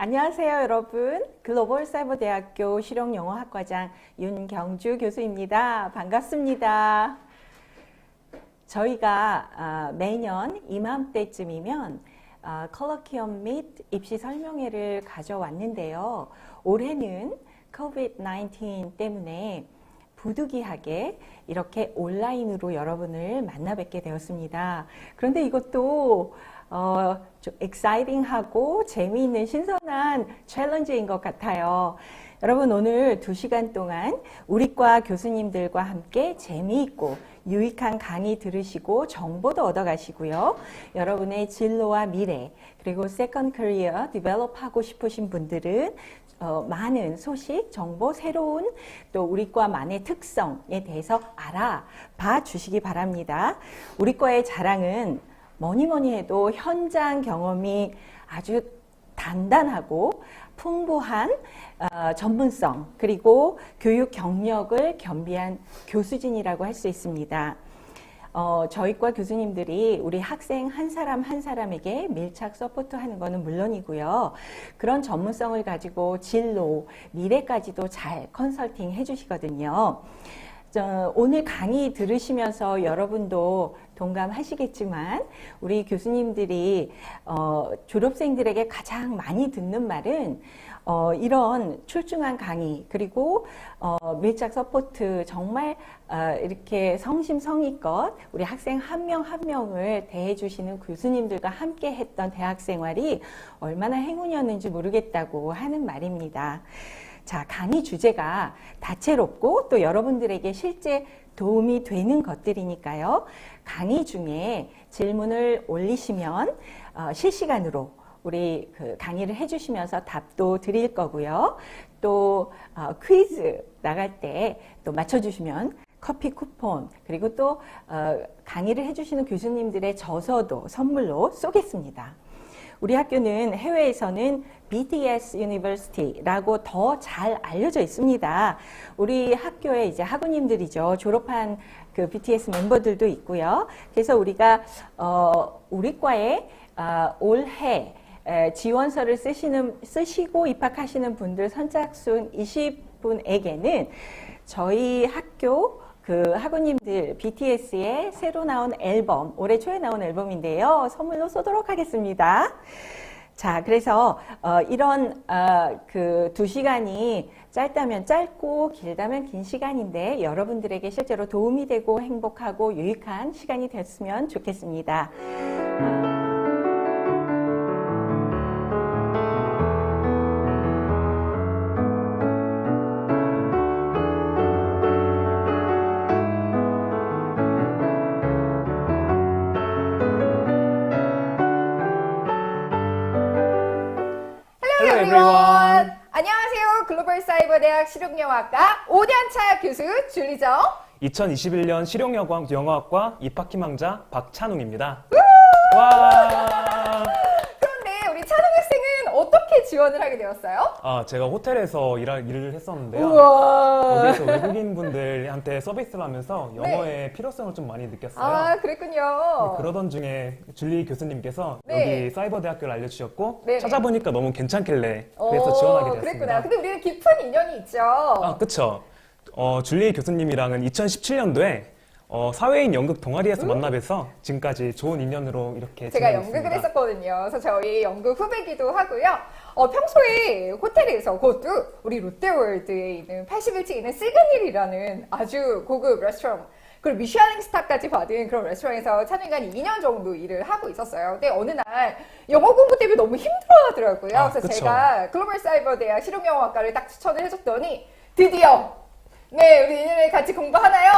안녕하세요, 여러분. 글로벌 사이버 대학교 실용영어학과장 윤경주 교수입니다. 반갑습니다. 저희가 아, 매년 이맘때쯤이면 아, 컬러키엄 및 입시 설명회를 가져왔는데요. 올해는 COVID-19 때문에 부득이하게 이렇게 온라인으로 여러분을 만나 뵙게 되었습니다. 그런데 이것도 어, 좀 엑사이팅하고 재미있는 신선한 챌린지인 것 같아요. 여러분 오늘 두 시간 동안 우리과 교수님들과 함께 재미있고 유익한 강의 들으시고 정보도 얻어가시고요. 여러분의 진로와 미래 그리고 세컨 커리어 디벨롭 하고 싶으신 분들은 어, 많은 소식, 정보, 새로운 또 우리과만의 특성에 대해서 알아봐 주시기 바랍니다. 우리과의 자랑은 뭐니 뭐니 해도 현장 경험이 아주 단단하고 풍부한 어, 전문성 그리고 교육 경력을 겸비한 교수진이라고 할 수 있습니다. 어, 저희과 교수님들이 우리 학생 한 사람 한 사람에게 밀착 서포트하는 것은 물론이고요. 그런 전문성을 가지고 진로, 미래까지도 잘 컨설팅 해주시거든요. 저, 오늘 강의 들으시면서 여러분도 동감하시겠지만 우리 교수님들이 어, 졸업생들에게 가장 많이 듣는 말은 어, 이런 출중한 강의 그리고 어, 밀착 서포트 정말 어, 이렇게 성심성의껏 우리 학생 한 명한 명을 대해주시는 교수님들과 함께 했던 대학 생활이 얼마나 행운이었는지 모르겠다고 하는 말입니다. 자, 강의 주제가 다채롭고 또 여러분들에게 실제 도움이 되는 것들이니까요. 강의 중에 질문을 올리시면 어, 실시간으로 우리 그 강의를 해주시면서 답도 드릴 거고요. 또 어, 퀴즈 나갈 때 또 맞춰주시면 커피 쿠폰 그리고 또 어, 강의를 해주시는 교수님들의 저서도 선물로 쏘겠습니다. 우리 학교는 해외에서는 BTS University라고 더 잘 알려져 있습니다. 우리 학교에 이제 학우님들이죠. 졸업한 그 BTS 멤버들도 있고요. 그래서 우리가 어, 우리 과에 어, 올해 에, 지원서를 쓰시는 쓰시고 입학하시는 분들 선착순 20분에게는 저희 학교 그 학우님들 BTS의 새로 나온 앨범 올해 초에 나온 앨범인데요 선물로 쏘도록 하겠습니다. 자, 그래서 어, 이런 어, 그두 시간이 짧다면 짧고 길다면 긴 시간인데 여러분들에게 실제로 도움이 되고 행복하고 유익한 시간이 됐으면 좋겠습니다. 안녕하세요. 글로벌 사이버 대학 실용영어학과 오대한차 교수 줄리죠. 2021년 실용여광 영어학과 입학희망자 박찬웅입니다. 와! 그런데 우리 찬웅 학생은 어떻게 지원을 하게 되었어요? 아, 제가 호텔에서 일하, 일을 했었는데요. 우와. 거기서 외국인 분들한테 서비스를 하면서 영어의 필요성을 좀 많이 느꼈어요. 네. 아, 그랬군요. 그러던 중에 줄리 교수님께서 네. 여기 사이버 대학교를 알려주셨고 네네. 찾아보니까 너무 괜찮길래 그래서 오, 지원하게 되었습니다. 그랬구나. 근데 우리는 깊은 인연이 있죠. 아, 그쵸. 어, 줄리 교수님이랑은 2017년도에 어, 사회인 연극 동아리에서 만나 뵈서 지금까지 좋은 인연으로 이렇게 제가 지내고 연극을 있습니다. 했었거든요. 그래서 저희 연극 후배기도 하고요. 어, 평소에 호텔에서 그것도 우리 롯데월드에 있는 81층에 있는 시그닐이라는 아주 고급 레스토랑 그리고 미슐랭 스타까지 받은 그런 레스토랑에서 찬우이가 2년 정도 일을 하고 있었어요. 근데 어느 날 영어 공부 때문에 너무 힘들어 하더라고요. 아, 그래서 그쵸. 제가 글로벌 사이버 대학 실용영어학과를 딱 추천을 해줬더니 드디어 네 우리 내년에 같이 공부하나요?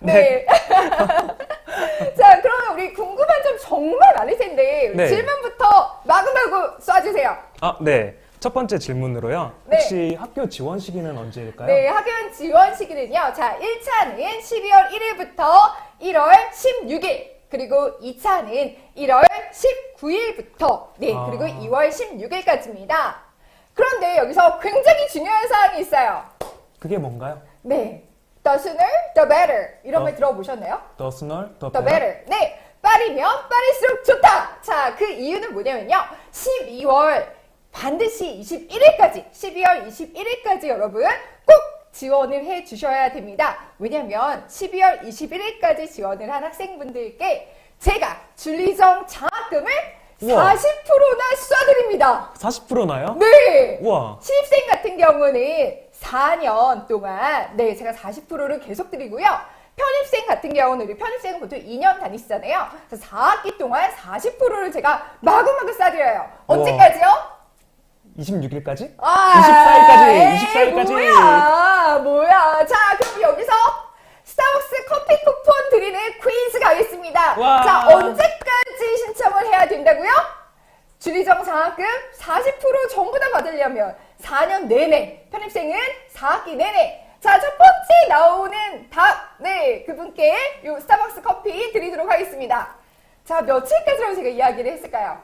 네. 자 그러면 우리 궁금한 점 정말 많을 텐데 네. 질문부터 마구마구 쏴주세요. 아, 네. 첫 번째 질문으로요. 네. 혹시 학교 지원 시기는 언제일까요? 네, 학연 지원 시기는요. 자, 1차는 12월 1일부터 1월 16일. 그리고 2차는 1월 19일부터 네, 아. 그리고 2월 16일까지입니다. 그런데 여기서 굉장히 중요한 사항이 있어요. 그게 뭔가요? 네. The sooner, the better. 이런 어. 말 들어보셨나요? The sooner, the The better. better. 네. 빠르면 빠를수록 좋다. 자, 그 이유는 뭐냐면요. 12월 반드시 21일까지, 12월 21일까지 여러분 꼭 지원을 해 주셔야 됩니다. 왜냐면 12월 21일까지 지원을 한 학생분들께 제가 줄리정 장학금을 우와. 40%나 쏴드립니다. 40%나요? 네! 우와. 신입생 같은 경우는 4년 동안 네 제가 40%를 계속 드리고요. 편입생 같은 경우는 우리 편입생은 보통 2년 다니시잖아요. 그래서 4학기 동안 40%를 제가 마구마구 쏴드려요. 언제까지요? 26일까지? 아, 24일까지, 에이, 24일까지. 뭐야, 뭐야. 자, 그럼 여기서 스타벅스 커피 쿠폰 드리는 퀴즈 가겠습니다. 와. 자, 언제까지 신청을 해야 된다고요? 주리정 장학금 40% 전부 다 받으려면 4년 내내, 편입생은 4학기 내내. 자, 첫 번째 나오는 답, 네, 그분께 요 스타벅스 커피 드리도록 하겠습니다. 자, 며칠까지라고 제가 이야기를 했을까요?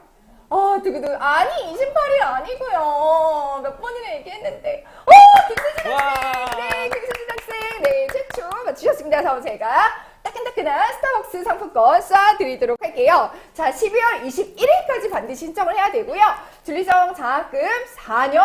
어, 두구두. 아니, 28일 아니고요. 몇 번이나 얘기했는데. 어, 김수진 와. 학생! 네, 김수진 학생. 네, 최초 맞추셨습니다. 그래서 제가 따끈따끈한 스타벅스 상품권 쏴드리도록 할게요. 자, 12월 21일까지 반드시 신청을 해야 되고요. 줄리정 장학금 4년,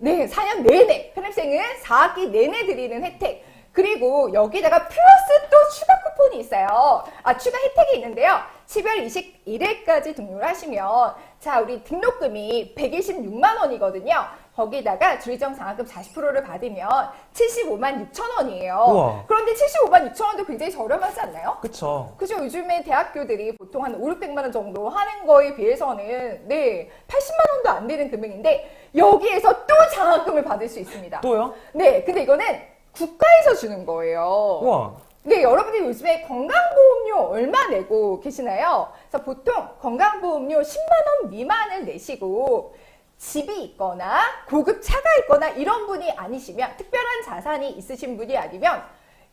네, 4년 내내. 편입생은 4학기 내내 드리는 혜택. 그리고 여기다가 플러스 또 추가 쿠폰이 있어요. 아, 추가 혜택이 있는데요. 12월 21일까지 등록을 하시면, 자, 우리 등록금이 126만 원이거든요. 거기다가 주의정 장학금 40%를 받으면 75만 6천 원이에요. 우와. 그런데 75만 6천 원도 굉장히 저렴하지 않나요? 그쵸. 그죠? 요즘에 대학교들이 보통 한 5, 600만 원 정도 하는 거에 비해서는 네, 80만 원도 안 되는 금액인데 여기에서 또 장학금을 받을 수 있습니다. 또요? 네, 근데 이거는 국가에서 주는 거예요. 우와. 네, 여러분들이 요즘에 건강보험료 얼마 내고 계시나요? 그래서 보통 건강보험료 10만 원 미만을 내시고 집이 있거나 고급 차가 있거나 이런 분이 아니시면 특별한 자산이 있으신 분이 아니면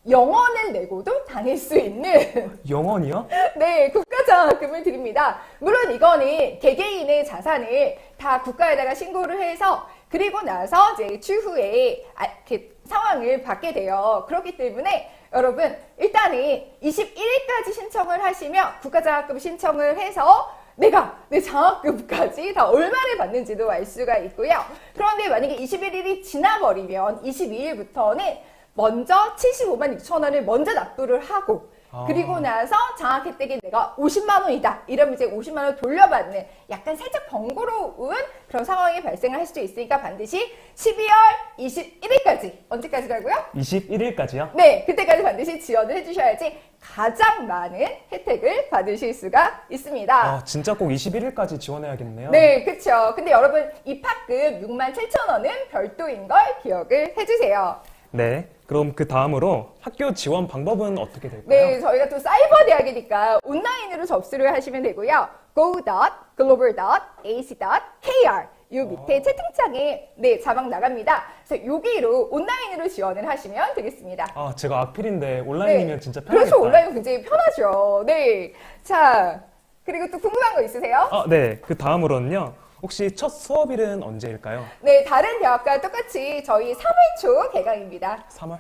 영원을 내고도 다닐 수 있는 영원이요? 네, 국가장학금을 드립니다. 물론 이거는 개개인의 자산을 다 국가에다가 신고를 해서 그리고 나서 이제 추후에 아, 이렇게 상황을 받게 돼요. 그렇기 때문에 여러분 일단은 21일까지 신청을 하시면 국가장학금 신청을 해서 내가 내 장학금까지 다 얼마를 받는지도 알 수가 있고요. 그런데 만약에 21일이 지나버리면 22일부터는 먼저 75만 6천 원을 먼저 납부를 하고 아. 그리고 나서 장학 혜택이 내가 50만 원이다. 이러면 이제 50만 원 돌려받는 약간 살짝 번거로운 그런 상황이 발생을 할 수도 있으니까 반드시 12월 21일까지 언제까지라고요? 21일까지요? 네, 그때까지 반드시 지원을 해주셔야지 가장 많은 혜택을 받으실 수가 있습니다. 아, 진짜 꼭 21일까지 지원해야겠네요. 네, 그쵸. 근데 여러분 입학금 6만 7천 원은 별도인 걸 기억을 해주세요. 네. 그럼 그 다음으로 학교 지원 방법은 어떻게 될까요? 네, 저희가 또 사이버 대학이니까 온라인으로 접수를 하시면 되고요. go.global.ac.kr 요 밑에 채팅창에 네 자막 나갑니다. 그래서 여기로 온라인으로 지원을 하시면 되겠습니다. 아, 제가 악필인데 온라인이면 진짜 편하겠다. 그렇죠, 온라인 굉장히 편하죠. 네, 자 그리고 또 궁금한 거 있으세요? 아, 네. 그 다음으로는요. 혹시 첫 수업일은 언제일까요? 네, 다른 대학과 똑같이 저희 3월 초 개강입니다. 3월?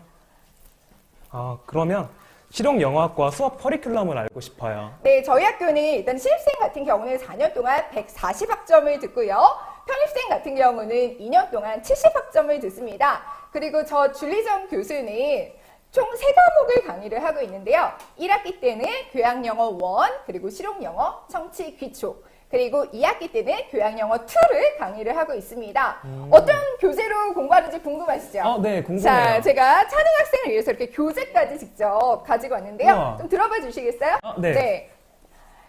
아, 그러면 실용영어학과 수업 커리큘럼을 알고 싶어요. 네, 저희 학교는 일단 신입생 같은 경우는 4년 동안 140학점을 듣고요. 편입생 같은 경우는 2년 동안 70학점을 듣습니다. 그리고 저 줄리정 교수는 총 세과목을 강의를 하고 있는데요. 1학기 때는 교양영어 1, 그리고 실용영어, 청취, 기초. 그리고 2학기 때는 교양영어 2를 강의를 하고 있습니다. 어떤 교재로 공부하는지 궁금하시죠? 아, 네, 궁금해요. 자, 제가 찬행 학생을 위해서 이렇게 교재까지 직접 가지고 왔는데요. 우와. 좀 들어봐 주시겠어요? 아, 네.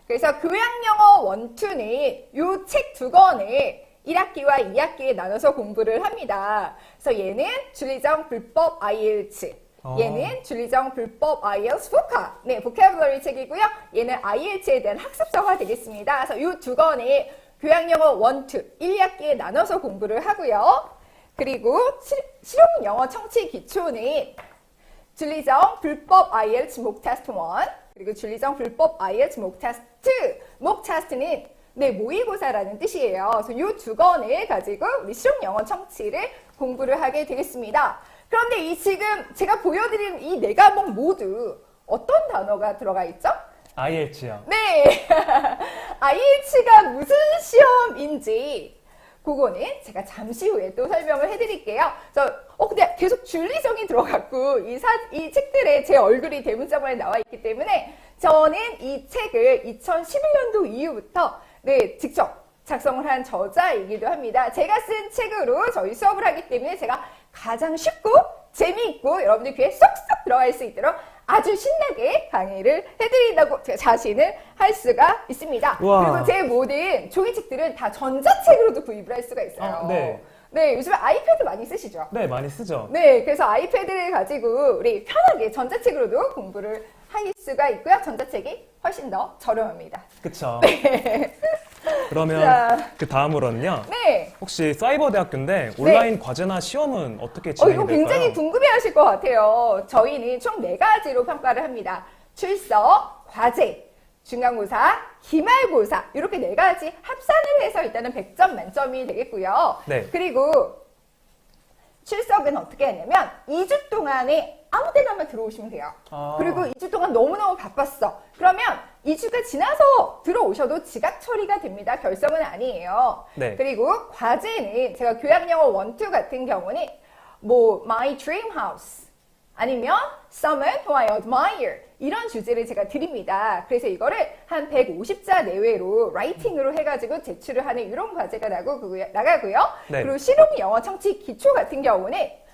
그래서 교양영어 1, 2는 요 책 두 권을 1학기와 2학기에 나눠서 공부를 합니다. 그래서 얘는 줄리정 불법 IELTS. 아. 얘는 줄리정 불법 IELTS 보카. 네, 보캐블러리 책이고요. 얘는 IELTS에 대한 학습서가 되겠습니다. 그래서 요두 권을 교양영어 1, 2, 1, 2학기에 나눠서 공부를 하고요. 그리고 실, 실용영어 청취 기초는 줄리정 불법 IELTS 목 테스트 1 그리고 줄리정 불법 IELTS 목 테스트 2. 목 테스트는 네 모의고사라는 뜻이에요. 그래서 이 두 권을 가지고 우리 실용 영어 청취를 공부를 하게 되겠습니다. 그런데 이 지금 제가 보여드린 이 네 과목 모두 어떤 단어가 들어가 있죠? IELTS요. 네. IELTS가 무슨 시험인지 그거는 제가 잠시 후에 또 설명을 해드릴게요. 저, 어, 근데 계속 줄리정이 들어갔고, 이 사, 이 책들에 제 얼굴이 대문짝만에 나와 있기 때문에, 저는 이 책을 2011년도 이후부터, 네, 직접 작성을 한 저자이기도 합니다. 제가 쓴 책으로 저희 수업을 하기 때문에 제가 가장 쉽고, 재미있고, 여러분들 귀에 쏙쏙 들어갈 수 있도록 아주 신나게 강의를 해드린다고 제가 자신을 할 수가 있습니다. 우와. 그리고 제 모든 종이책들은 다 전자책으로도 구입을 할 수가 있어요. 아, 네. 네, 요즘에 아이패드 많이 쓰시죠? 네, 많이 쓰죠. 네, 그래서 아이패드를 가지고 우리 편하게 전자책으로도 공부를 할 수가 있고요. 전자책이 훨씬 더 저렴합니다. 그쵸. 그러면 자. 그 다음으로는요. 네. 혹시 사이버 대학교인데 온라인 과제나 시험은 어떻게 어, 진행이 이거 될까요? 굉장히 궁금해 하실 것 같아요. 저희는 총 네 가지로 평가를 합니다. 출석, 과제, 중간고사, 기말고사 이렇게 네 가지 합산을 해서 일단은 100점 만점이 되겠고요. 네. 그리고 출석은 어떻게 하냐면 2주 동안에 아무 때나만 들어오시면 돼요. 아. 그리고 2주 동안 너무너무 바빴어. 그러면 2주가 지나서 들어오셔도 지각 처리가 됩니다. 결석은 아니에요. 네. 그리고 과제는 제가 교양영어 원투 같은 경우는 뭐 My Dream House 아니면 Someone Who I Admire 이런 주제를 제가 드립니다. 그래서 이거를 한 150자 내외로 라이팅으로 해가지고 제출을 하는 이런 과제가 나고요. 나가고요. 네. 그리고 실용 영어 청취 기초 같은 경우는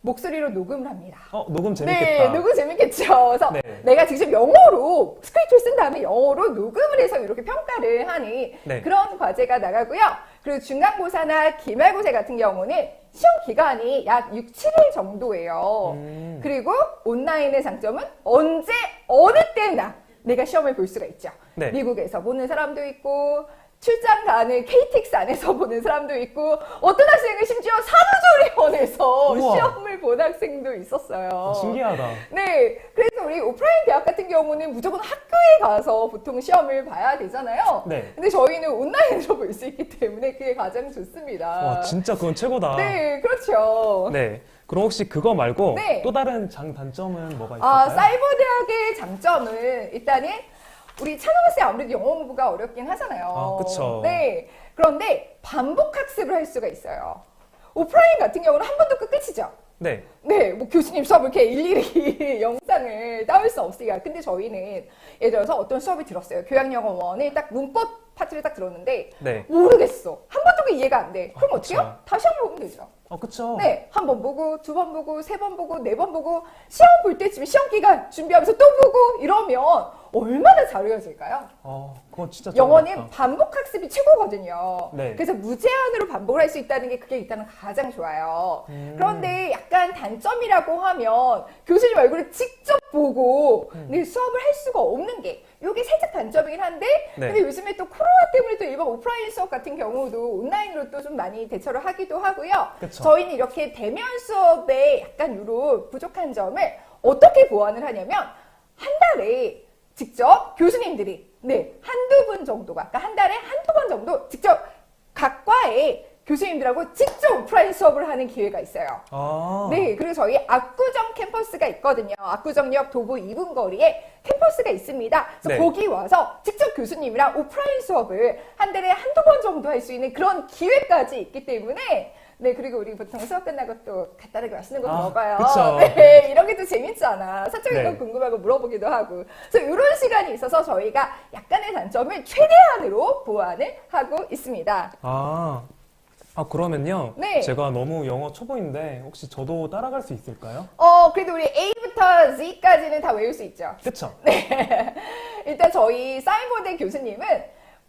목소리로 녹음을 합니다. 어, 녹음 네, 재밌겠다. 녹음 재밌겠죠. 그래서 네. 내가 직접 영어로 스크립트를 쓴 다음에 영어로 녹음을 해서 이렇게 평가를 하니 네. 그런 과제가 나가고요. 그리고 중간고사나 기말고사 같은 경우는 시험 기간이 약 6, 7일 정도예요. 음. 그리고 온라인의 장점은 언제 어느 때나 내가 시험을 볼 수가 있죠. 네. 미국에서 보는 사람도 있고 출장 가는 KTX 안에서 보는 사람도 있고 어떤 학생은 심지어 산후조리원에서 우와. 시험을 본 학생도 있었어요. 어, 신기하다. 네, 그래서 우리 오프라인 대학 같은 경우는 무조건 학교에 가서 보통 시험을 봐야 되잖아요. 네. 근데 저희는 온라인으로 볼 수 있기 때문에 그게 가장 좋습니다. 와, 진짜 그건 최고다. 네, 그렇죠. 네. 그럼 혹시 그거 말고 네. 또 다른 장단점은 뭐가 있을까요? 아, 사이버 대학의 장점은 일단은 우리 찬호쌤 아무래도 영어 공부가 어렵긴 하잖아요. 아, 그쵸. 네. 그런데 반복 학습을 할 수가 있어요. 오프라인 같은 경우는 한 번도 끝이죠. 네. 네, 뭐 교수님 수업 이렇게 일일이 영상을 따올 수 없으니까. 근데 저희는 예를 들어서 어떤 수업이 들었어요. 교양영어 원을 딱 문법 파트를 딱 들었는데 네. 모르겠어. 한 번도 그 이해가 안 돼. 그럼 아, 어떻게 해요? 그쵸. 다시 한번 보면 되죠. 어, 그쵸. 네, 한 번 보고, 두 번 보고, 세 번 보고, 네 번 보고, 시험 볼 때쯤에 시험 기간 준비하면서 또 보고 이러면 얼마나 잘 외워질까요? 어, 그건 진짜 영어는. 반복 학습이 최고거든요. 네. 그래서 무제한으로 반복을 할 수 있다는 게 그게 일단은 가장 좋아요. 음. 그런데 약간 단점이라고 하면 교수님 얼굴을 직접 보고 음. 네, 수업을 할 수가 없는 게 이게 살짝 단점이긴 한데 네. 근데 요즘에 또 코로나 때문에 또 일반 오프라인 수업 같은 경우도 온라인으로 또 좀 많이 대처를 하기도 하고요. 그쵸. 저희는 이렇게 대면 수업에 약간 유로 부족한 점을 어떻게 보완을 하냐면 한 달에 직접 교수님들이 네 한두 분 정도가 그러니까 한 달에 한두 번 정도 직접 각 과에 교수님들하고 직접 오프라인 수업을 하는 기회가 있어요. 아. 네, 그리고 저희 압구정 캠퍼스가 있거든요. 압구정역 도보 2분 거리에 캠퍼스가 있습니다. 그래서 네. 거기 와서 직접 교수님이랑 오프라인 수업을 한 달에 한두 번 정도 할 수 있는 그런 기회까지 있기 때문에 네, 그리고 우리 보통 수업 끝나고 또 간단하게 맛있는 거 아, 먹어요. 그쵸. 네, 이런 게 또 재밌잖아. 사적인 네. 거 궁금하고 물어보기도 하고. 그래서 이런 시간이 있어서 저희가 약간의 단점을 최대한으로 보완을 하고 있습니다. 아. 아, 그러면요. 네. 제가 너무 영어 초보인데 혹시 저도 따라갈 수 있을까요? 어, 그래도 우리 A부터 Z까지는 다 외울 수 있죠. 그쵸? 네. 일단 저희 사이버대 교수님은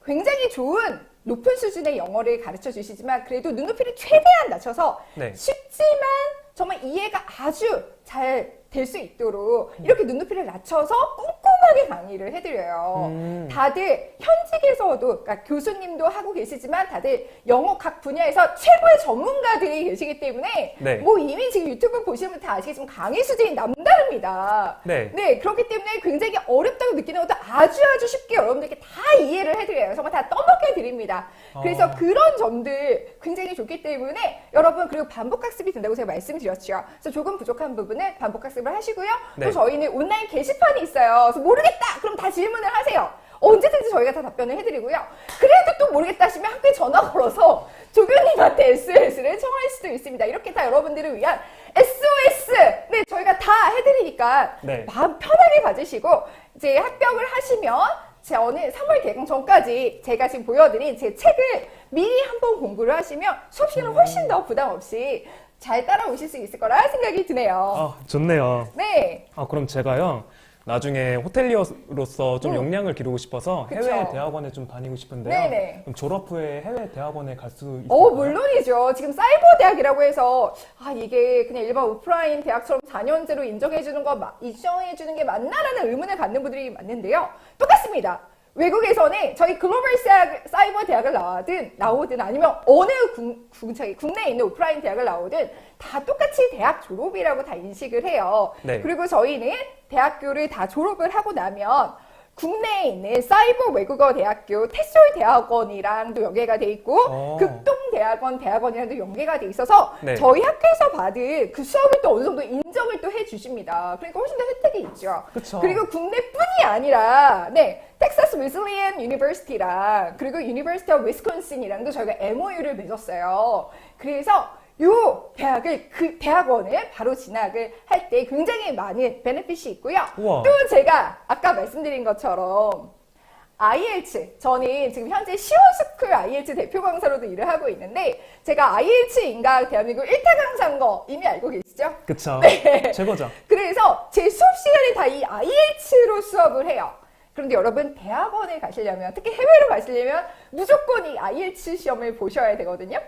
굉장히 좋은 높은 수준의 영어를 가르쳐 주시지만 그래도 눈높이를 최대한 낮춰서 네. 쉽지만 정말 이해가 아주 잘 될 수 있도록 이렇게 눈높이를 낮춰서 꼼꼼 하게 강의를 해드려요. 음. 다들 현직에서도 그러니까 교수님도 하고 계시지만 다들 영어 각 분야에서 최고의 전문가들이 계시기 때문에 네. 뭐 이미 지금 유튜브 보시는 분다 아시겠지만 강의 수준이 남다릅니다. 네. 네, 그렇기 때문에 굉장히 어렵다고 느끼는 것도 아주 아주 쉽게 여러분들께 다 이해를 해드려요. 정말 다 떠먹여 드립니다. 그래서 아. 그런 점들 굉장히 좋기 때문에 여러분 그리고 반복 학습이 된다고 제가 말씀드렸죠. 그래서 조금 부족한 부분은 반복 학습을 하시고요. 네. 또 저희는 온라인 게시판이 있어요. 그래서 모르겠다. 그럼 다 질문을 하세요. 언제든지 저희가 다 답변을 해드리고요. 그래도 또 모르겠다 하시면 학교에 전화 걸어서 조교님한테 SOS를 청할 수도 있습니다. 이렇게 다 여러분들을 위한 SOS! 네, 저희가 다 해드리니까 네. 마음 편하게 가지시고 이제 합격을 하시면 저는 3월 개강 전까지 제가 지금 보여드린 제 책을 미리 한번 공부를 하시면 수업 시간을 훨씬 더 부담 없이 잘 따라오실 수 있을 거라 생각이 드네요. 아, 좋네요. 네. 아, 그럼 제가요. 나중에 호텔리어로서 좀 음. 역량을 기르고 싶어서 그쵸. 해외 대학원에 좀 다니고 싶은데요. 네네. 그럼 졸업 후에 해외 대학원에 갈 수 있을까요? 어, 물론이죠. 지금 사이버 대학이라고 해서, 아, 이게 그냥 일반 오프라인 대학처럼 4년제로 인정해 주는 거, 마- 인정해 주는 게 맞나라는 의문을 갖는 분들이 많는데요. 똑같습니다. 외국에서는 저희 글로벌 사- 사이버 대학을 나오든, 나오든 아니면 어느 국, 국, 저기 국내에 있는 오프라인 대학을 나오든 다 똑같이 대학 졸업이라고 다 인식을 해요. 네. 그리고 저희는 대학교를 다 졸업을 하고 나면 국내에 있는 사이버 외국어 대학교 테솔 대학원이랑도 연계가 돼 있고 어. 극동 대학원 대학원이랑도 연계가 돼 있어서 네. 저희 학교에서 받은 그 수업을 또 어느 정도 인정을 또 해 주십니다. 그러니까 훨씬 더 혜택이 있죠. 그쵸. 그리고 국내뿐이 아니라 네 텍사스 위슬리안 유니버시티랑 그리고 유니버시티 오브 위스콘신이랑도 저희가 MOU를 맺었어요. 그래서 요 대학을 그 대학원을 바로 진학을 할 때 굉장히 많은 베네핏이 있고요. 우와. 또 제가 아까 말씀드린 것처럼 IELTS 저는 지금 현재 시원스쿨 IELTS 대표 강사로도 일을 하고 있는데 제가 IELTS 인가 대한민국 1타 강사인 거 이미 알고 계시죠? 그쵸. 네. 최고죠. 그래서 제 수업 시간에 다 이 IELTS로 수업을 해요. 그런데 여러분 대학원에 가시려면 특히 해외로 가시려면 무조건 이 IELTS 시험을 보셔야 되거든요.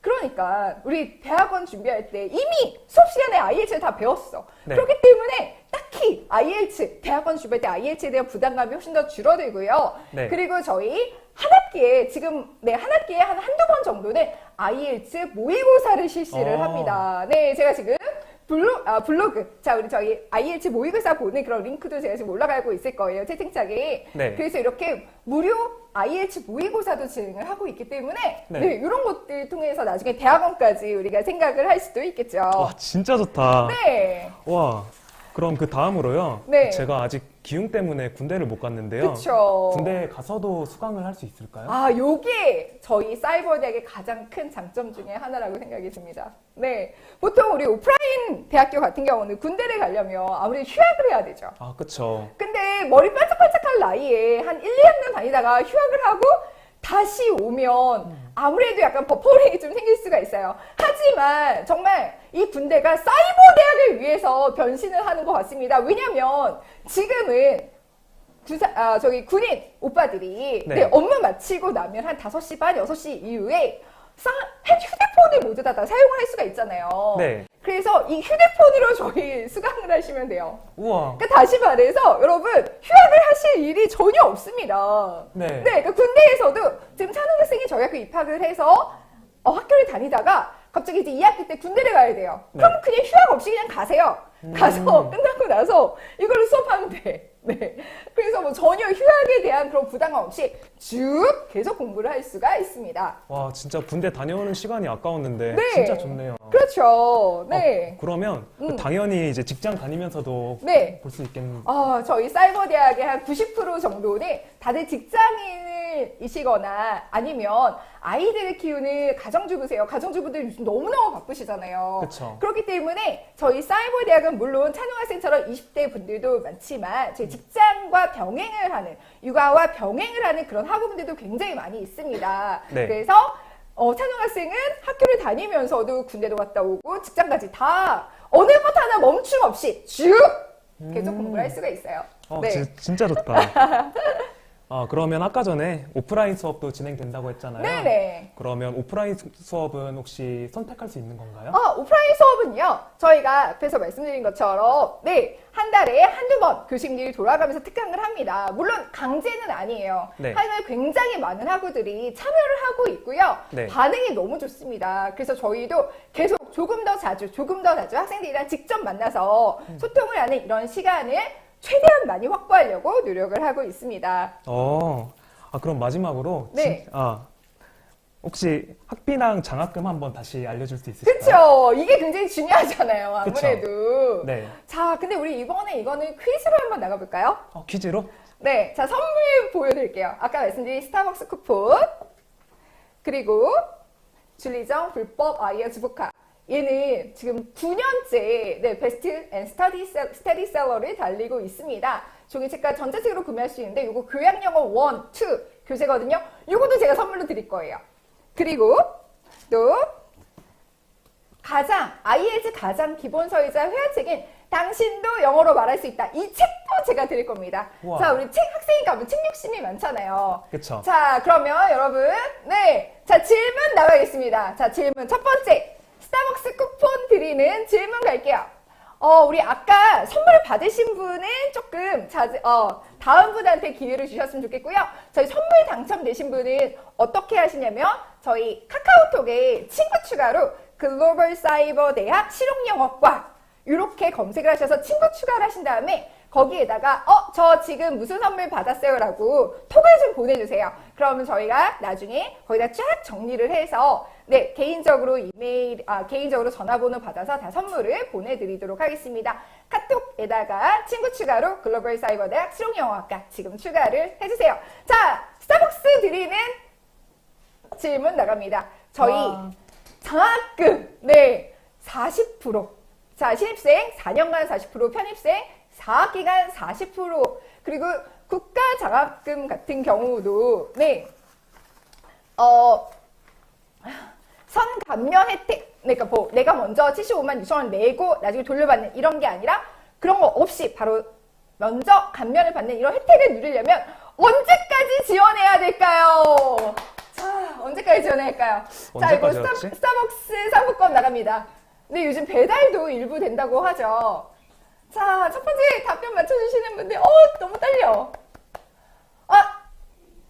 그러니까 우리 대학원 준비할 때 이미 수업 시간에 IELTS를 다 배웠어. 네. 그렇기 때문에 딱히 IELTS 대학원 준비할 때 IELTS에 대한 부담감이 훨씬 더 줄어들고요. 네. 그리고 저희 한 학기에 지금 네한 학기에 한 한두 번 정도는 IELTS 모의고사를 실시를 어. 합니다. 네, 제가 지금 블로, 아, 블로그. 자, 우리 저희 IELTS 모의고사 보는 그런 링크도 제가 지금 올라가고 있을 거예요. 채팅창에. 네. 그래서 이렇게 무료 IELTS 모의고사도 진행을 하고 있기 때문에 네. 네. 이런 것들 통해서 나중에 대학원까지 우리가 생각을 할 수도 있겠죠. 와, 진짜 좋다. 네. 와, 그럼 그 다음으로요. 네. 제가 아직 기흉 때문에 군대를 못 갔는데요. 그쵸. 군대에 가서도 수강을 할 수 있을까요? 아, 요게 저희 사이버 대학의 가장 큰 장점 중에 하나라고 생각이 듭니다. 네. 보통 우리 오프라인 대학교 같은 경우는 군대를 가려면 아무래도 휴학을 해야 되죠. 아, 그쵸. 근데 머리 반짝반짝할 나이에 한 1, 2학년 다니다가 휴학을 하고 다시 오면 아무래도 약간 버퍼링이 좀 생길 수가 있어요. 하지만 정말 이 군대가 사이버 대학을 위해서 변신을 하는 것 같습니다. 왜냐면 지금은 구사, 아, 저기 군인 오빠들이 네. 네, 업무 마치고 나면 한 5시 반, 6시 이후에 사- 휴대폰을 모두 다, 다 사용을 할 수가 있잖아요. 네. 그래서 이 휴대폰으로 저희 수강을 하시면 돼요. 우와. 그러니까 다시 말해서 여러분 휴학을 하실 일이 전혀 없습니다. 네. 네, 그러니까 군대에서도 지금 찬우 학생이 저희 학교 입학을 해서 어, 학교를 다니다가 갑자기 이제 2학기 때 군대를 가야 돼요. 네. 그럼 그냥 휴학 없이 그냥 가세요. 가서 음. 끝나고 나서 이걸로 수업하면 돼. 네. 그래서 뭐 전혀 휴학에 대한 그런 부담감 없이 쭉 계속 공부를 할 수가 있습니다. 와, 진짜 군대 다녀오는 시간이 아까웠는데 네. 진짜 좋네요. 그렇죠. 네. 어, 그러면 음. 당연히 이제 직장 다니면서도 네. 볼 수 있겠는. 어, 저희 사이버 대학의 한 90% 정도는 다들 직장인 이시거나 아니면 아이들을 키우는 가정주부세요. 가정주부들 요즘 너무너무 바쁘시잖아요. 그쵸. 그렇기 때문에 저희 사이버 대학은 물론 찬우 학생처럼 20대 분들도 많지만 제 직장과 병행을 하는 육아와 병행을 하는 그런 학우분들도 굉장히 많이 있습니다. 네. 그래서 어, 찬우 학생은 학교를 다니면서도 군대도 갔다 오고 직장까지 다 어느 것 하나 멈춤 없이 쭉 계속 음. 공부를 할 수가 있어요. 어, 네. 지- 진짜 좋다. 아, 그러면 아까 전에 오프라인 수업도 진행된다고 했잖아요. 네네. 그러면 오프라인 수- 수업은 혹시 선택할 수 있는 건가요? 아, 오프라인 수업은요, 저희가 앞에서 말씀드린 것처럼, 네, 한 달에 한두 번 교식들이 돌아가면서 특강을 합니다. 물론 강제는 아니에요. 네. 하지만 굉장히 많은 학우들이 참여를 하고 있고요. 네. 반응이 너무 좋습니다. 그래서 저희도 계속 조금 더 자주, 조금 더 자주 학생들이랑 직접 만나서 음. 소통을 하는 이런 시간을 최대한 많이 확보하려고 노력을 하고 있습니다. 어, 아, 그럼 마지막으로. 네. 진- 아, 혹시 학비랑 장학금 한번 다시 알려줄 수 있으실까요? 그쵸? 이게 굉장히 중요하잖아요. 그쵸. 아무래도. 네. 자, 근데 우리 이번에 이거는 퀴즈로 한번 나가볼까요? 어, 퀴즈로? 네, 자 선물 보여드릴게요. 아까 말씀드린 스타벅스 쿠폰 그리고 줄리정 불법 아이언즈 복화. 얘는 지금 9년째 네, 베스트 앤 스터디 셀- 스테디 셀러를 달리고 있습니다. 종이책과 전자책으로 구매할 수 있는데 이거 교양영어 1, 2 교재거든요. 이것도 제가 선물로 드릴 거예요. 그리고 또 가장 IELTS 가장 기본서이자 회화책인 당신도 영어로 말할 수 있다. 이 책도 제가 드릴 겁니다. 우와. 자, 우리 책 학생이 가면 책 욕심이 많잖아요. 그쵸. 자, 그러면 여러분, 네, 자 질문 나가겠습니다. 자, 질문 첫 번째, 스타벅스 쿠폰 드리는 질문 갈게요. 어, 우리 아까 선물을 받으신 분은 조금 자제, 어, 다음 분한테 기회를 주셨으면 좋겠고요. 저희 선물 당첨되신 분은 어떻게 하시냐면, 저희 카카오톡에 친구 추가로 글로벌 사이버 대학 실용영어과 이렇게 검색을 하셔서 친구 추가를 하신 다음에 거기에다가 어 저 지금 무슨 선물 받았어요라고 톡을 좀 보내주세요. 그러면 저희가 나중에 거기다 쫙 정리를 해서 네 개인적으로 이메일 아 개인적으로 전화번호 받아서 다 선물을 보내드리도록 하겠습니다. 카톡에다가 친구 추가로 글로벌 사이버 대학 실용영어학과 지금 추가를 해주세요. 자 스타벅스 드리는 질문 나갑니다. 저희 와. 장학금 네 40%. 자 신입생 4년간 40% 편입생 4학기간 40% 그리고 국가 장학금 같은 경우도 네 어, 선 감면 혜택 그러니까 뭐 내가 먼저 75만 6천 원 내고 나중에 돌려받는 이런 게 아니라 그런 거 없이 바로 먼저 감면을 받는 이런 혜택을 누리려면 언제까지 지원해야 될까요? 자, 언제까지 지원해야 할까요? 자, 이거 스타? 스타벅스 상품권 나갑니다. 근데 요즘 배달도 일부 된다고 하죠. 자, 첫 번째 답변 맞춰주시는 분들, 어, 너무 떨려. 아,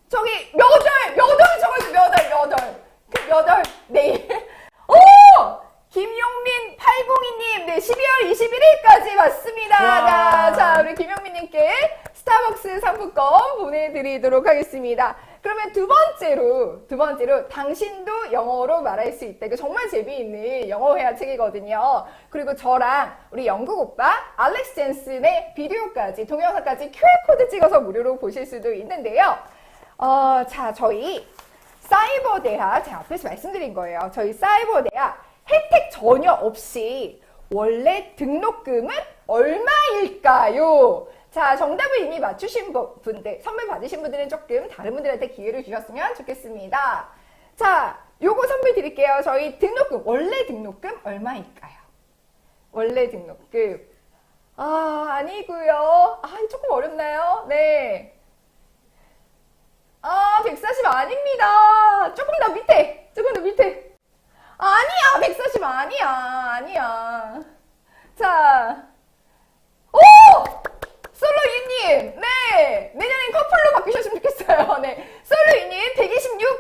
저기, 몇 월, 몇 월 적어주세요, 몇 월, 몇 월. 그몇 월, 내일. 오! 김용민 802님, 네, 12월 21일까지 맞습니다. 와. 자, 우리 김용민님께 스타벅스 상품권 보내드리도록 하겠습니다. 그러면 두 번째로, 두 번째로, 당신도 영어로 말할 수 있다. 이거 정말 재미있는 영어 회화 책이거든요. 그리고 저랑 우리 영국 오빠, 알렉스 젠슨의 비디오까지, 동영상까지 QR코드 찍어서 무료로 보실 수도 있는데요. 어, 자, 저희 사이버 대학, 제가 앞에서 말씀드린 거예요. 저희 사이버 대학 혜택 전혀 없이 원래 등록금은 얼마일까요? 자, 정답을 이미 맞추신 분- 분들, 선물 받으신 분들은 조금 다른 분들한테 기회를 주셨으면 좋겠습니다. 자, 요거 선물 드릴게요. 저희 등록금, 원래 등록금 얼마일까요? 원래 등록금. 아, 아니고요. 아, 조금 어렵나요? 네. 아, 140 아닙니다. 조금 더 밑에. 조금 더 밑에. 아니야, 140 아니야. 아니야. 자. 오! 솔로이님! 네! 내년엔 커플로 바뀌셨으면 좋겠어요. 네. 솔로이님, 126,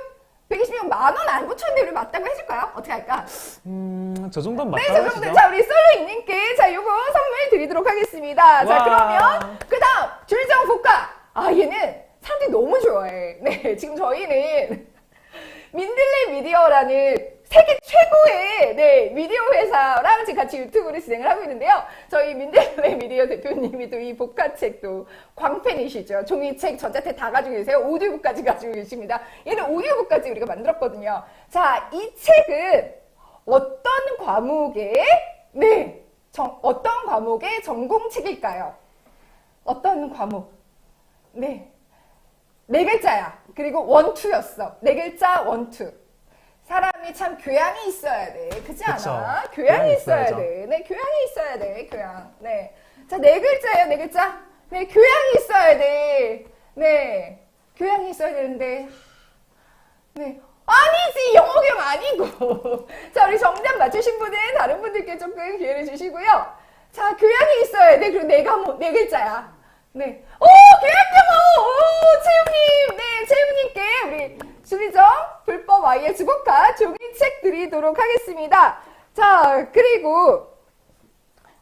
126 만원 안 붙였는데 우리 맞다고 해줄까요? 어떻게 할까? 음, 저 정도는 네, 맞다고 저? 정도. 자, 우리 솔로이님께 자, 요거 선물 드리도록 하겠습니다. 자, 와. 그러면 그 다음 줄정 복가. 아, 얘는 사람들이 너무 좋아해. 네, 지금 저희는 민들레 미디어라는 세계 최고의 네, 미디어 회사랑 지금 같이 유튜브를 진행을 하고 있는데요. 저희 민들레 미디어 대표님이 또 이 복화책도 광팬이시죠. 종이책, 전자책 다 가지고 계세요. 오디오북까지 가지고 계십니다. 얘는 오디오북까지 우리가 만들었거든요. 자, 이 책은 어떤 과목의 네, 정- 어떤 과목의 전공책일까요? 어떤 과목? 네. 네 글자야. 그리고 원투였어. 네 글자 원투. 사람이 참 교양이 있어야 돼. 그렇지 않아? 그쵸. 교양이 교양이 있어야 있어야죠. 돼. 네, 교양이 있어야 돼. 교양. 네. 자, 네 글자예요. 네 글자. 네, 교양이 있어야 돼. 네. 교양이 있어야 되는데 네. 아니지 영어 교양 아니고 자 우리 정답 맞추신 분은 다른 분들께 조금 기회를 주시고요 자 교양이 있어야 돼 그리고 내가 뭐 네 글자야 네오 교양 영어 오 채용님 네 채용님께 우리 수리정 불법 아이의 주복화 종이책 드리도록 하겠습니다 자 그리고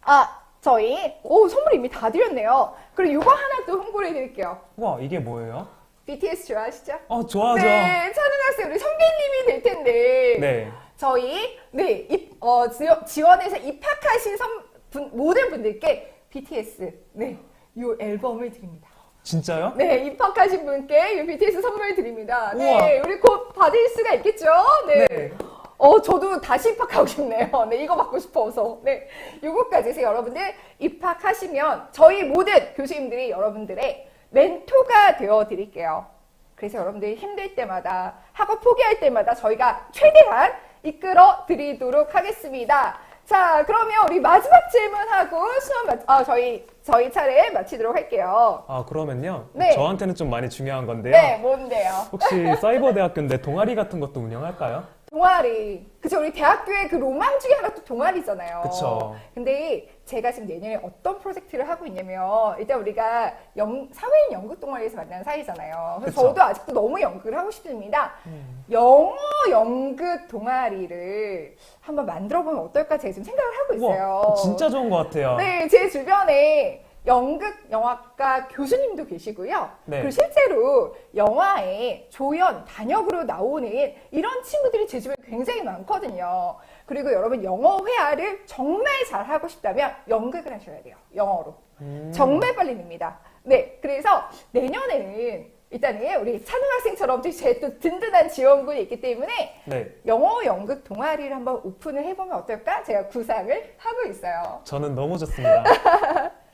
아 저희 오 선물 이미 다 드렸네요 그리고 요거 하나 또 홍보를 해드릴게요 와, 이게 뭐예요? BTS 좋아하시죠? 어, 좋아하죠. 네, 차는 학생 우리 선배님이 될 텐데 네. 저희 네 입, 어, 지원, 지원해서 입학하신 선, 분, 모든 분들께 BTS 네, 요 앨범을 드립니다. 진짜요? 네, 입학하신 분께 이 BTS 선물 드립니다. 네, 우와. 우리 곧 받을 수가 있겠죠? 네. 네. 어, 저도 다시 입학하고 싶네요. 네, 이거 받고 싶어서. 네, 요거까지 해서 여러분들 입학하시면 저희 모든 교수님들이 여러분들의 멘토가 되어 드릴게요. 그래서 여러분들이 힘들 때마다 학업 포기할 때마다 저희가 최대한 이끌어 드리도록 하겠습니다. 자, 그러면 우리 마지막 질문하고 수업 마, 아, 저희 저희 차례 마치도록 할게요. 아 그러면요. 네. 저한테는 좀 많이 중요한 건데요. 네, 뭔데요? 혹시 사이버 대학교인데 동아리 같은 것도 운영할까요? 동아리. 그쵸, 우리 대학교의 그 로망 중에 하나 또 동아리잖아요. 그쵸. 근데 제가 지금 내년에 어떤 프로젝트를 하고 있냐면, 일단 우리가 영, 사회인 연극 동아리에서 만난 사이잖아요. 그래서 그쵸. 저도 아직도 너무 연극을 하고 싶습니다. 음. 영어 연극 동아리를 한번 만들어 보면 어떨까 제가 지금 생각을 하고 있어요. 우와, 진짜 좋은 것 같아요. 네, 제 주변에 연극 영화과 교수님도 계시고요. 네. 그리고 실제로 영화에 조연, 단역으로 나오는 이런 친구들이 제 주변에 굉장히 많거든요. 그리고 여러분 영어 회화를 정말 잘하고 싶다면 연극을 하셔야 돼요. 영어로. 음. 정말 빨리 늡니다. 네, 그래서 내년에는 일단은 우리 찬우 학생처럼 제 또 든든한 지원군이 있기 때문에 네. 영어 연극 동아리를 한번 오픈을 해보면 어떨까? 제가 구상을 하고 있어요. 저는 너무 좋습니다.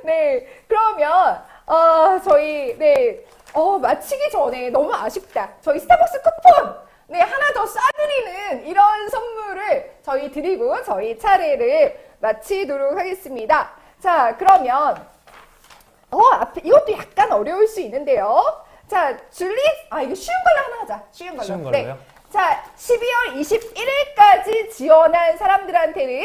네, 그러면 어, 저희 네 어, 마치기 전에 너무 아쉽다. 저희 스타벅스 쿠폰 네 하나 더 쏴드리는 이런 선물을 저희 드리고 저희 차례를 마치도록 하겠습니다. 자, 그러면 어 앞에 이것도 약간 어려울 수 있는데요. 자, 줄리 아 이거 쉬운 걸로 하나 하자. 쉬운 걸로. 쉬운 네. 걸로요? 자, 12월 21일까지 지원한 사람들한테는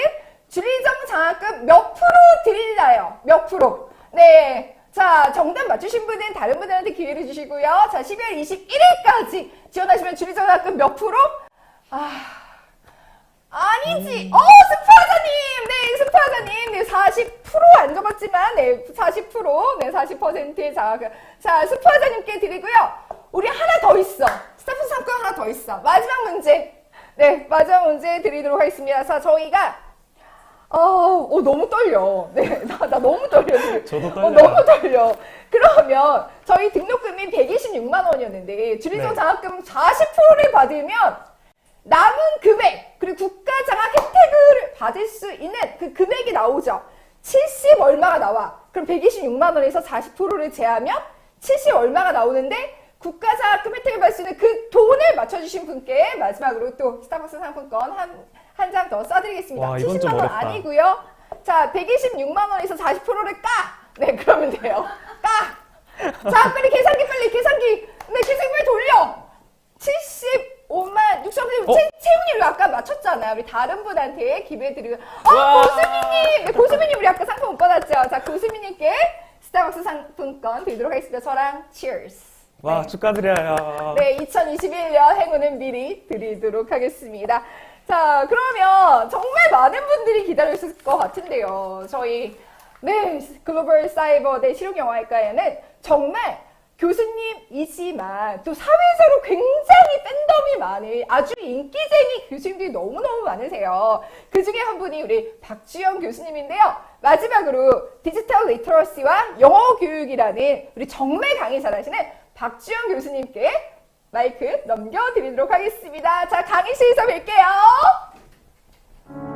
줄리정 장학금 몇 프로 드리나요? 몇 프로? 네. 자, 정답 맞추신 분은 다른 분들한테 기회를 주시고요. 자, 12월 21일까지 지원하시면 줄리정 장학금 몇 프로? 아, 아니지. 어, 스프하자님! 네, 스프하자님. 네, 40%안 적었지만, 네, 40%. 네, 40%의 장학금. 자, 스프하자님께 드리고요. 우리 하나 더 있어. 스타프 상권 하나 더 있어. 마지막 문제. 네, 마지막 문제 드리도록 하겠습니다. 자, 저희가, 어, 어 너무 떨려. 네, 나, 나 너무 떨려. 지금. 저도 어, 떨려요. 너무 떨려. 그러면 저희 등록금이 126만 원이었는데 주리조 네. 장학금 40%를 받으면 남은 금액 그리고 국가 장학 혜택을 받을 수 있는 그 금액이 나오죠. 70 얼마가 나와. 그럼 126만 원에서 40%를 제하면 70 얼마가 나오는데 국가 장학금 혜택을 받을 수 있는 그 돈을 맞춰주신 분께 마지막으로 또 스타벅스 상품권 한 한 장 더 써드리겠습니다. 와, 이건 좀 70만 원. 아니고요. 자, 126만 원에서 40%를 까. 네, 그러면 돼요. 까. 자, 빨리 계산기 빨리 계산기. 네, 계산기 빨리 돌려. 75만 6천 어? 채훈이 우리 아까 맞췄잖아요. 우리 다른 분한테 기부해드리고. 아, 와. 고수민님. 네, 고수민님 우리 아까 상품 못 받았죠. 자, 고수민님께 스타벅스 상품권 드리도록 하겠습니다. 저랑 cheers. 와 네. 축하드려요. 네, 2021년 행운은 미리 드리도록 하겠습니다. 자, 그러면 정말 많은 분들이 기다리셨을 것 같은데요. 저희, 네, 글로벌 사이버대 실용영화학과에는 정말 교수님이지만 또 사회적으로 굉장히 팬덤이 많은 아주 인기쟁이 교수님들이 너무너무 많으세요. 그 중에 한 분이 우리 박주영 교수님인데요. 마지막으로 디지털 리터러시와 영어 교육이라는 우리 정말 강의 잘하시는 박주영 교수님께 마이크 넘겨드리도록 하겠습니다. 자, 강의실에서 뵐게요.